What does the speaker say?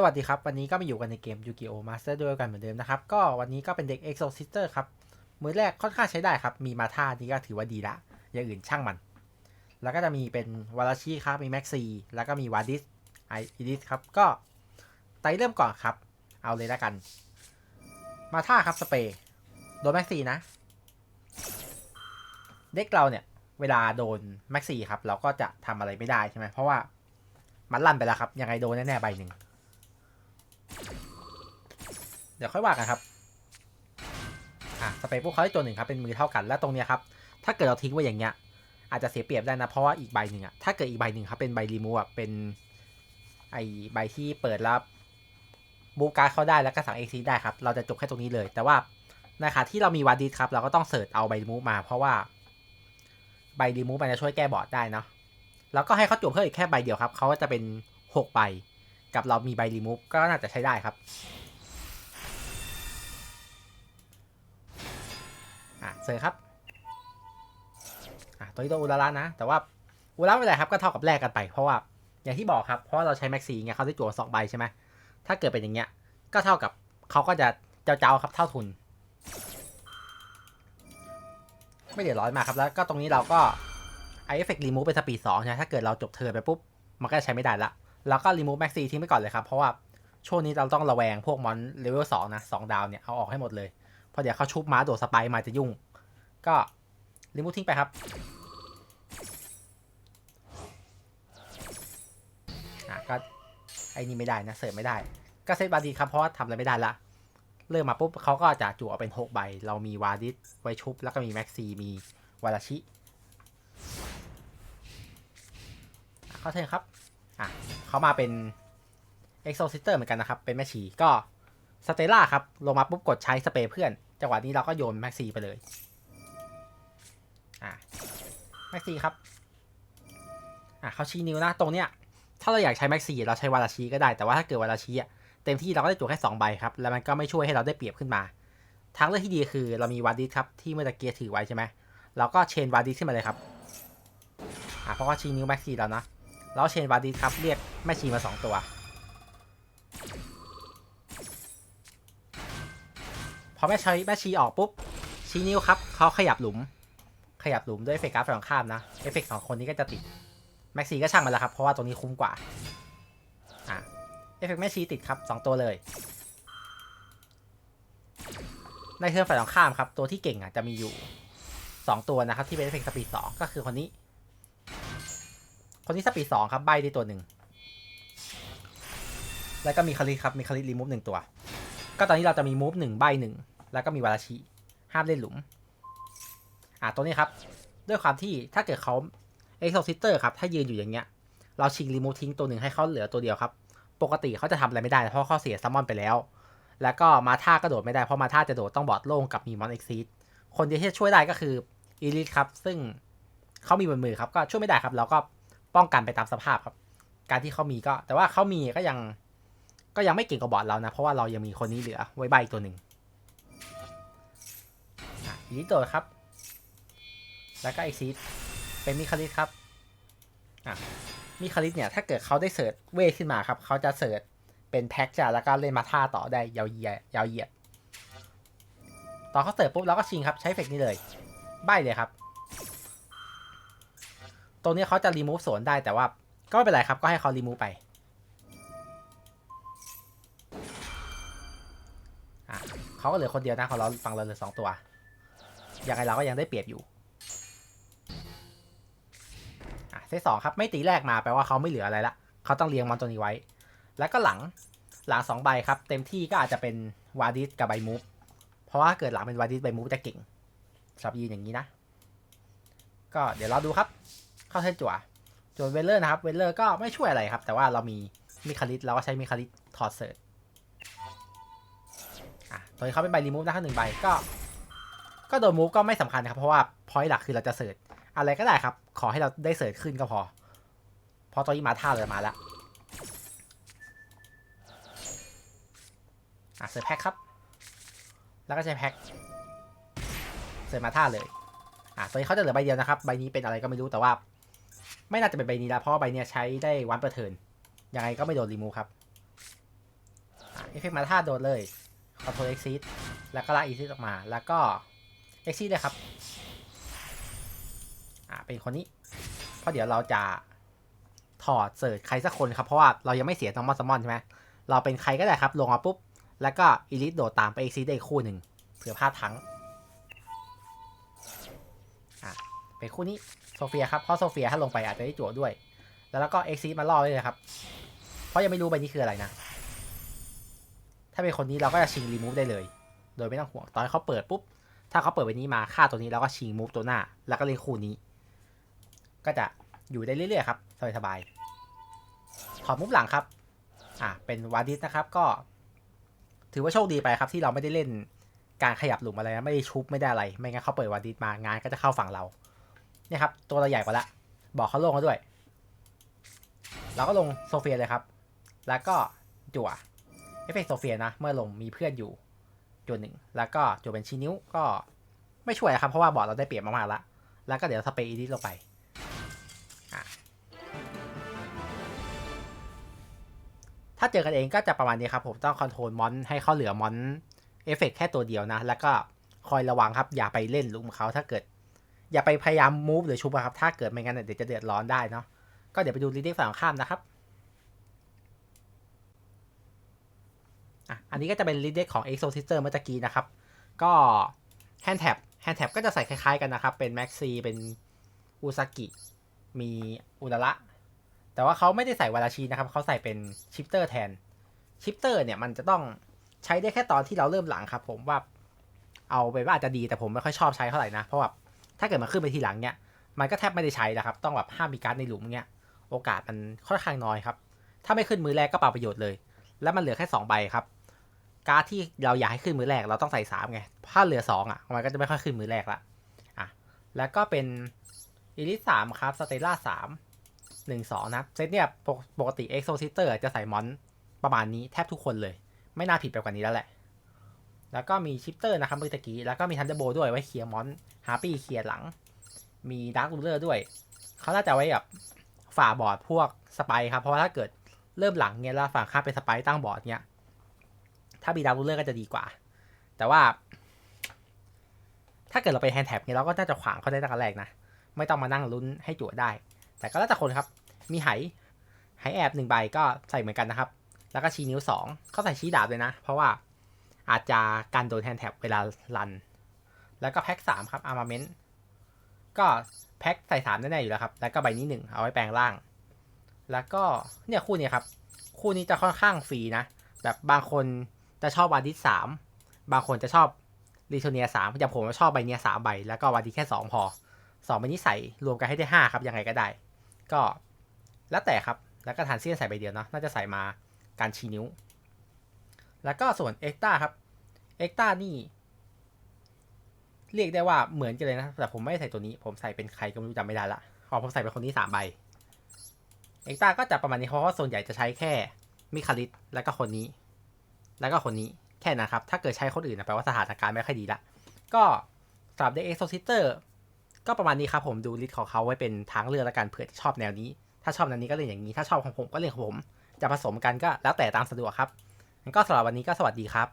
สวัสดีครับ วันนี้ก็มาอยู่กันในเกม Yu-Gi-Oh! Master Duel กันเหมือนเดิมนะครับ ก็วันนี้ก็เป็นเด็ก Exo Sister ครับ มือแรกค่อนข้างใช้ได้ครับ มีมาท่านี้ก็ถือว่าดีละ อย่างอื่นช่างมัน แล้วก็จะมีเป็นวาราชิครับ มีแม็กซี แล้วก็มีวาดิสไอดิสครับ ก็ไตเริ่มก่อนครับ เอาเลยแล้วกัน มาท่าครับสเปรย์โดนแม็กซีนะ เด็กเราเนี่ย เวลาโดนแม็กซีครับ เราก็จะทำอะไรไม่ได้ใช่ไหมเพราะว่ามันลั่นไปแล้วครับ ยังไงโดนแน่ๆใบหนึ่ง เดี๋ยวค่อยว่ากันครับอะสเปรย์พวกเขาได้ตัวหนึ่งครับเป็นมือเท่ากันและตรงเนี้ยครับถ้าเกิดเราทิ้งไว้อย่างเงี้ยอาจจะเสียเปรียบได้นะเพราะว่าอีกใบหนึ่งอะถ้าเกิดอีกใบหนึ่งครับเป็นใบรีมูฟอะเป็นไอใบที่เปิดรับบูการ์ดเขาได้แล้วก็สั่งเอ็กซีได้ครับเราจะจบแค่ตรงนี้เลย แต่ว่าในขณะที่เรามีวาดิสครับเราก็ต้องเสิร์ชเอาใบรีมูฟมา เพราะว่าใบรีมูฟมันจะช่วยแก้บอร์ดได้เนาะแล้วก็ให้เขาจบเพิ่มอีกแค่ใบเดียวครับเขาก็จะเป็นหกใบกับเรามีใบรีมูฟก็น่าจะใช้ได้ครับ อะเซอร์ครับอะตัวนี้ตัวอุลาระนะ แต่ว่าอุลาระไม่เป็นไรครับก็เท่ากับแลกกันไป เพราะว่าอย่างที่บอกครับเพราะว่าเราใช้แม็กซี่ไงเขาได้จั่วสองใบใช่ไหมถ้าเกิดเป็นอย่างเงี้ยก็เท่ากับเขาก็จะเจ้าๆครับเท่าทุน ไม่เดือดร้อนมากครับแล้วก็ตรงนี้เราก็ไอเอฟเฟกต์รีมูฟเป็นสปีดสองใช่ไหมถ้าเกิดเราจบเทิร์นไปปุ๊บ มันก็จะใช้ไม่ได้ละ แล้วก็รีมูฟแม็กซี่ทิ้งไปก่อนเลยครับ เพราะว่าช่วงนี้เราต้องระแวงพวกมอนเลเวลสองนะสองดาวเนี่ย เอาออกให้หมดเลย ราะเดี๋ยวเขาชุบม้าโดดสไปร์มาจะยุ่ง ก็รีมูฟทิ้งไปครับอะก็ไอ้นี่ไม่ได้นะเสิร์ฟไม่ได้ ก็เซตบาดีครับเพราะว่าทำอะไรไม่ได้ละเริ่มมาปุ๊บเขาก็จะจั่วเป็น 6 ใบ เรามีวาดิสไว้ชุบ แล้วก็มีแม็กซีมีวาราชิ เข้าเทินครับ อะเขามาเป็น Exo Sister เหมือนกันนะครับ เป็นแม่ชีก็สเตล่าครับ ลงมาปุ๊บกดใช้สเปรย์เพื่อน จังหวะนี้เราก็โยนแม็กซีไปเลย อะแม็กซีครับ อะเขาชี้นิ้วนะตรงเนี้ย ถ้าเราอยากใช้แม็กซีเราใช้วาราชีก็ได้ แต่ว่าถ้าเกิดวาราชีอะเต็มที่เราก็ได้จั่วแค่2ใบครับ แล้วมันก็ไม่ช่วยให้เราได้เปรียบขึ้นมา ทางเลือกที่ดีคือเรามีวาดิสครับที่เมื่อตะเกียถือไว้ใช่ไหมเราก็เชนวาดิสขึ้นมาเลยครับ อะเพราะว่าชี้นิ้วแม็กซีแล้วนะแล้วเชนวาดิสครับเรียกแม่ชีมา 2 ตัว พอแม่ชีแม่ชีออกปุ๊บชี้นิ้วครับเขาขยับหลุม ขยับหลุมด้วยเอฟเฟกต์การ์ดฝั่งข้ามนะเอฟเฟกต์สองคนนี้ก็จะติดแม็กซีก็ช่างมันแล้วครับเพราะว่าตรงนี้คุ้มกว่าอะเอฟเฟกต์แม่ชีติดครับสองตัวเลยในเทิร์นฝ่ายตรงข้ามครับตัวที่เก่งอะจะมีอยู่สองตัวนะครับที่เป็นเอฟเฟกต์สปีดสองก็คือคนนี้ คนนี้สปีดสองครับใบได้ตัวหนึ่งแล้วก็มีคาริครับมีคาริรีมูฟหนึ่งตัว ก็ตอนนี้เราจะมีมูฟหนึ่งใบหนึ่งแล้วก็มีวาราชิห้ามเล่นหลุม อะตัวนี้ครับ ด้วยความที่ถ้าเกิดเขาเอ็กซ์โซซิสเตอร์ครับ ถ้ายืนอยู่อย่างเงี้ย เราชิงรีมูฟทิ้งตัวหนึ่งให้เขาเหลือตัวเดียวครับ ปกติเขาจะทำอะไรไม่ได้ เพราะเขาเสียซัมมอนไปแล้ว แล้วก็มาท่าก็โดดไม่ได้ เพราะมาท่าจะโดดต้องบอดโล่งกับมีมอนเอ็กซิสคนเดียวที่จะช่วยได้ก็คืออีลิทครับ ซึ่งเขามีบนมือครับ ก็ช่วยไม่ได้ครับ เราก็ป้องกันไปตามสภาพครับ การที่เขามีก็ แต่ว่าเขามีก็ยัง ก็ยังไม่เก่งกว่าบอดเรานะ เพราะว่าเรายังมีคนนี้เหลือไว้ใบตัวหนึ่งอะอีลิโดดครับ แล้วก็เอ็กซิสเป็นมิคาริสครับอะมิคาริสเนี่ยถ้าเกิดเขาได้เสิร์ชเวทขึ้นมาครับ เขาจะเสิร์ชเป็นแพ็กจ้ะแล้วก็เล่นมาท่าต่อได้ยาวเหยียดยาวเหยียดตอนเขาเสิร์ชปุ๊บเราก็ชิงครับ ใช้เฟกนี้เลย ใบเลยครับ ตรงนี้เขาจะรีมูฟสวนได้แต่ว่าก็ไม่เป็นไรครับ ก็ให้เขารีมูฟไป เขาก็เหลือคนเดียวนะของเราฝั่งเราเหลือสองตัว ยังไงเราก็ยังได้เปรียบอยู่อะเซตสองครับไม่ตีแรกมาแปลว่าเขาไม่เหลืออะไรละเขาต้องเลี้ยงมอนตัวนี้ไว้ แล้วก็หลังหลังสองใบครับ เต็มที่ก็อาจจะเป็นวาดิสกับใบมูฟเพราะว่าเกิดหลังเป็นวาดิสใบมูฟจะเก่งสำหรับยืนอย่างนี้นะ ก็เดี๋ยวเราดูครับ เข้าเส้นจั่วส่วนเวลเลอร์นะครับเวลเลอร์ก็ไม่ช่วยอะไรครับ แต่ว่าเรามีมิคาริสเราก็ใช้มิคาริสถอดเสิร์ต ตัวนี้เขาเป็นใบรีมูฟนะครับหนึ่งใบก็ก็โดนมูฟก็ไม่สำคัญครับเพราะว่าพอยต์หลักคือเราจะเสิร์ชอะไรก็ได้ครับ ขอให้เราได้เสิร์ชขึ้นก็พอพราะตัวนี้มาท่าเลยมาแล้วอะเสิร์ชแพ็คครับ แล้วก็ใช้แพ็คเสิร์ชมาท่าเลยอะตัวนี้เขาจะเหลือใบเดียวนะครับ ใบนี้เป็นอะไรก็ไม่รู้แต่ว่า ไม่น่าจะเป็นใบนี้แล้วเพราะใบเนี้ยใช้ได้วันเปร์เทินยังไงก็ไม่โดนรีมูฟครับเอฟเฟกต์มาท่าโดนเลย คอนโทรลเอ็กซิสแล้วก็ลากอีซิสออกมา แล้วก็เอ็กซิสเลยครับ อ่า เป็นคนนี้ เพราะเดี๋ยวเราจะถอดเสิร์ชใครสักคนครับ เพราะว่าเรายังไม่เสียน้องมอสมอนใช่ไหมเราเป็นใครก็ได้ครับ ลงมาปุ๊บ แล้วก็อีลิทโดดตามไปเอ็กซิสได้คู่หนึ่งเผื่อพลาดทั้ง อะเป็นคู่นี้โซเฟียครับ เพราะโซเฟียถ้าลงไปอาจจะได้จั่วด้วย แล้วก็เอ็กซิสมาล่อไว้เลยครับ เพราะยังไม่รู้ใบนี้คืออะไรนะ ถ้าเป็นคนนี้เราก็จะชิงรีมูฟได้เลย โดยไม่ต้องห่วงตอนเขาเปิดปุ๊บ ถ้าเขาเปิดใบนี้มาฆ่าตัวนี้แล้วก็ชิงมูฟตัวหน้า แล้วก็เล่นคู่นี้ ก็จะอยู่ได้เรื่อยๆครับสบายๆถอดมูฟหลังครับ อะเป็นวาดิสนะครับก็ ถือว่าโชคดีไปครับที่เราไม่ได้เล่นการขยับหลุมอะไรนะไม่ได้ชุบไม่ได้อะไร ไม่งั้นเขาเปิดวาดิสมางานก็จะเข้าฝั่งเราเนี่ยครับ ตัวเราใหญ่กว่าละ บอกเขาลงแล้วด้วย เราก็ลงโซเฟียเลยครับ แล้วก็จั่ว เอฟเฟกต์โซเฟียนะ เมื่อลงมีเพื่อนอยู่จั่วหนึ่ง แล้วก็จั่วเป็นชี้นิ้วก็ไม่ช่วยนะครับ เพราะว่าบอร์ดเราได้เปรียบมากๆแล้ว แล้วก็เดี๋ยวสเปรย์อีดิสลงไปถ้าเจอกันเองก็จะประมาณนี้ครับ ผมต้องคอนโทรลมอนให้เขาเหลือมอนเอฟเฟกแค่ตัวเดียวนะ แล้วก็คอยระวังครับ อย่าไปเล่นลุมเขาถ้าเกิด อย่าไปพยายามมูฟหรือชุบครับ ถ้าเกิดไม่งั้นเดี๋ยวจะเดือดร้อนได้เนาะก็เดี๋ยวไปดูรีดิฟฝั่งข้ามนะครับ อะอันนี้ก็จะเป็นรีดิฟของ Exo Sister เมื่อตะกี้นะครับ ก็แฮนด์แท็บแฮนด์แท็บก็จะใส่คล้ายๆกันนะครับ เป็นแม็กซีเป็นอุซากิ มีอุดาระแต่ว่าเขาไม่ได้ใส่วาราชีนะครับเขาใส่เป็นชิปเตอร์แทนชิปเตอร์เนี่ยมันจะต้องใช้ได้แค่ตอนที่เราเริ่มหลังครับ ผมว่าเอาไปว่าอาจจะดีแต่ผมไม่ค่อยชอบใช้เท่าไหร่นะ เพราะว่าถ้าเกิดมันขึ้นไปทีหลังเนี่ยมันก็แทบไม่ได้ใช้แล้วครับ ต้องแบบห้ามมีการ์ดในหลุมเงี้ยโอกาสมันค่อนข้างน้อยครับ ถ้าไม่ขึ้นมือแรกก็เปล่าประโยชน์เลย แล้วมันเหลือแค่ 2 ใบครับ การ์ดที่เราอยากให้ขึ้นมือแรกเราต้องใส่3ไง ถ้าเหลือ2อะมันก็จะไม่ค่อยขึ้นมือแรกละอะแล้วก็เป็นอีลิสสามครับสเตล่าสามหนึ่งสองนะเซตเนี่ยปกปกติเอ็กโซซิเตอร์จะใส่มอนประมาณนี้แทบทุกคนเลย ไม่น่าผิดไปกว่านี้แล้วแหละ แล้วก็มีชิปเตอร์นะครับเมื่อกี้ แล้วก็มีทันเดอร์โบด้วยไว้เคลียร์มอนฮาร์ปี้เคลียร์หลัง มีดาร์ r รูเลอร์ด้วย เขาน่าจะไว้แบบฝ่าบอร์ดพวกสไปครับ เพราะว่าถ้าเกิดเริ่มหลังเงี้ยแล้วฝั่งข้าเป็นสไปตั้งบอร์ดเงี้ย ถ้ามีดาร์ r รูเลอร์ก็จะดีกว่า แต่ว่า ถ้าเกิดเราไปแฮนด์แท็บเงี้ยเราก็น่าจะขวางเขาได้ตั้งแต่แรกนะ ไม่ต้องมานั่งลุ้นให้จั่วได้ แต่ก็แล้วแต่คนครับ มีไหไหแอบหนึ่งใบก็ใส่เหมือนกันนะครับ แล้วก็ชี้นิ้วสองเขาใส่ชี้ดาบเลยนะ เพราะว่าอาจจะการโดนแฮนด์แท็บเวลารัน แล้วก็แพ็กสามครับอาร์มาเมนต์ก็แพ็คใส่สามแน่ๆอยู่แล้วครับ แล้วก็ใบนี้หนึ่งเอาไว้แปลงร่าง แล้วก็เนี่ยคู่นี้ครับ คู่นี้จะค่อนข้างฟรีนะ แบบบางคน จะชอบวาดิสสามบางคนจะชอบลิโทเนียสามอย่างผมชอบใบเนียสามใบ แล้วก็วาดิแค่สองพอสองใบนี้ใส่รวมกันให้ได้ห้าครับยังไงก็ได้ ก็แล้วแต่ครับ แล้วก็ทานเซียนใส่ใบเดียวเนาะน่าจะใส่มาการชี้นิ้ว แล้วก็ส่วนเอ็กต้าครับเอ็กต้านี่ เรียกได้ว่าเหมือนกันเลยนะ แต่ผมไม่ใส่ตัวนี้ ผมใส่เป็นใครก็ไม่รู้จำไม่ได้ละขอผมใส่เป็นคนนี้สามใบเอ็กต้าก็จะประมาณนี้เพราะว่าส่วนใหญ่จะใช้แค่มิคาริสแล้วก็คนนี้ แล้วก็คนนี้แค่นั้นครับ ถ้าเกิดใช้คนอื่นนะแปลว่าสถานการณ์ไม่ค่อยดีละ ก็สำหรับเด็กเอ็กโซซิสเตอร์ก็ประมาณนี้ครับผมดูลิสต์ของเขาไว้เป็นทางเลือกแล้วกันเผื่อที่ชอบแนวนี้ ถ้าชอบแนวนี้ก็เล่นอย่างนี้ ถ้าชอบของผมก็เล่นของผม จะผสมกันก็แล้วแต่ตามสะดวกครับงั้นก็สำหรับวันนี้ก็สวัสดีครับ